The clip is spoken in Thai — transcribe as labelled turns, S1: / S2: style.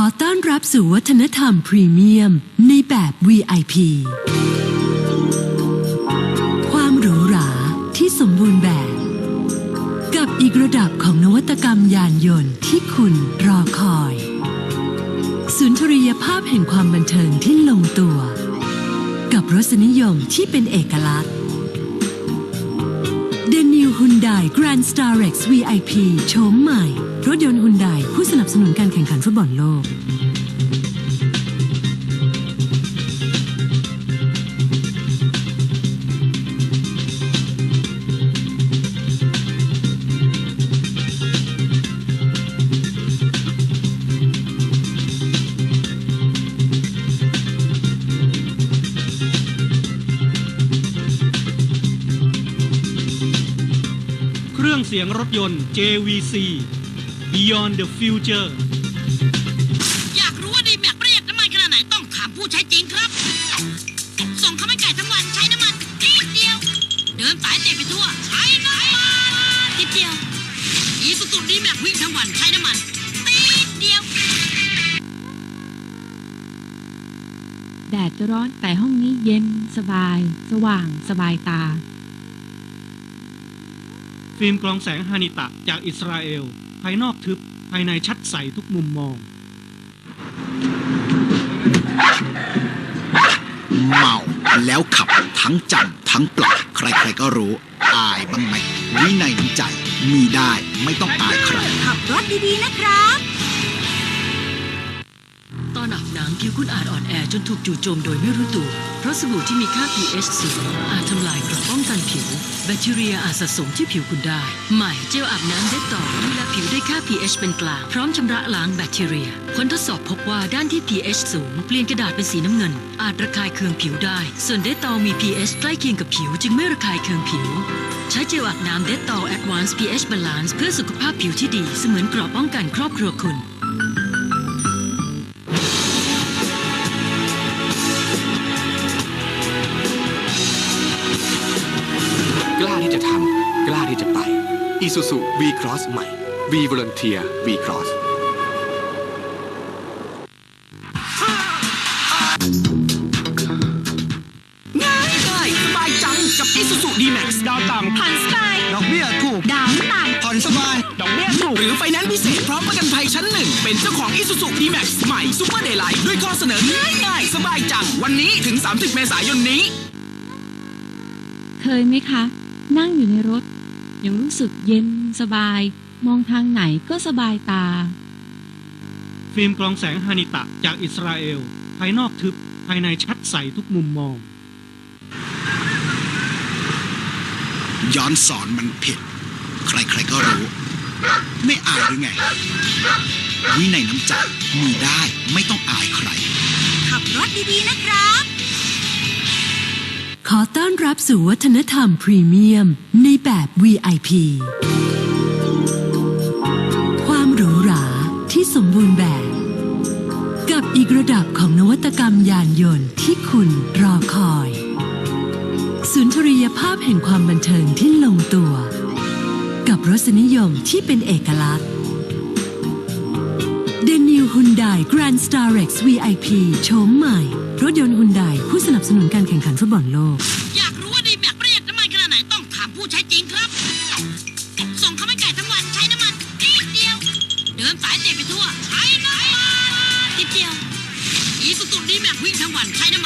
S1: ขอต้อนรับสู่วัฒนธรรมพรีเมียม ในแบบ VIP ความหรูหราที่สมบูรณ์แบบ กับอีกระดับของนวัตกรรมยานยนต์ที่คุณรอคอย สุนทรียภาพแห่งความบันเทิงที่ลงตัว กับรสนิยมที่เป็นเอกลักษณ์ The New Hyundai Grand Starex VIP โฉมใหม่ รถยนต์ Hyundai ผู้สนับสนุนการแข่งขันฟุตบอลโลก
S2: เครื่องเสียงรถยนต์ JVC Beyond the Future
S3: อยากรู้ว่าดีแม็กประหยัดน้ำมันขนาดไหนต้องถามผู้ใช้จริงครับ ส่งข้าวมันไก่ทั้งวันใช้น้ำมันนิดเดียว เดินสายเตะไปทั่วใช้น้ำมันนิดเดียวอีสุสุดีแม็กวิ่งทั้งวันใช้น้ำมันนิดเดียว
S4: แดดจะร้อนแต่ห้องนี้เย็นสบาย สว่างสบายตา
S2: ฟิล์มกรองแสงฮานิตะจากอิสราเอลภายนอกทึบ ภายในชัดใสทุกมุมมอง
S5: เมาแล้วขับทั้งจำทั้งปรับใครๆก็รู้ อายบ้างไหมวินัยน้ำใจ มีได้ไม่ต้องอายใคร
S3: ขับรถดีๆนะครับ
S1: ตอนอาบน้ำผิวคุณอาจอ่อนแอจนถูกจู่โจมโดยไม่รู้ตัว เพราะสบู่ที่มีค่า pH สูงอาจทำลายเกราะป้องกันผิว แบคทีเรียอาจสะสมที่ผิวคุณได้ ใหม่เจลอาบน้ำเด็ดต่อดูแล ผิวได้ค่า pH เป็นกลาง พร้อมชำระล้างแบคทีเรีย ผลทดสอบพบว่าด้านที่ pH สูง เปลี่ยนกระดาษเป็นสีน้ำเงิน อาจระคายเคืองผิวได้ ส่วนเดตตอมี pH ใกล้เคียงกับผิว จึงไม่ระคายเคืองผิว ใช้เจลอาบน้ำเดตตอ Advanced pH Balance เพื่อสุขภาพผิวที่ดี เสมือนเกราะป้องกันครอบครัวคุณ
S6: กล้าที่จะทำกล้าที่จะไป Isuzu V-Cross ใหม่ V Volunteer V-Cross
S3: ง่ายง่ายสบายจังกับอีสุสุดีแม็กซ์ดาวต่ำผ่อนสบาย
S7: ดอกเบี้ยถูก
S3: ดาวต่ำ
S7: ผ่อนสบาย
S3: ดอกเบี้ยถูก หรือไฟแนนซ์พิเศษพร้อมประกันภัยชั้นหนึ่ง เป็นเจ้าของ Isuzu D-Max ใหม่ซูเปอร์เดย์ไลท์ด้วยข้อเสนอง่ายๆสบายจัง วันนี้ถึง 30 เมษายนนี้
S4: เคยไหมคะ นั่งอยู่ในรถ ยังรู้สึกเย็นสบาย มองทางไหนก็สบายตา
S2: ฟิล์มกรองแสงฮานิตะจากอิสราเอล ภายนอกทึบ ภายในชัดใสทุกมุมมอง
S5: ย้อนสอนมันผิด ใครๆก็รู้ ไม่อายหรือไง วินัยน้ำใจมีได้ไม่ต้องอายใคร
S3: ขับรถดีๆนะครับ
S1: ขอต้อนรับสู่วัฒนธรรมพรีเมียม ในแบบ VIP บูรณ์แบบ กับอีกระดับของนวัตกรรมยานยนต์ที่คุณรอคอย สุนทรียภาพแห่งความบันเทิงที่ลงตัว กับรสนิยมที่เป็นเอกลักษณ์ The New Hyundai Grand Starex VIP โฉมใหม่ รถยนต์ Hyundai ผู้สนับสนุนการแข่งขันฟุตบอลโลก
S3: อยากรู้ เดินสายเตะไปทั่วใช้น้ำมันนิดเดียวอีสุสุดีแม็กวิ่งทั้งวันใช้น้ำมัน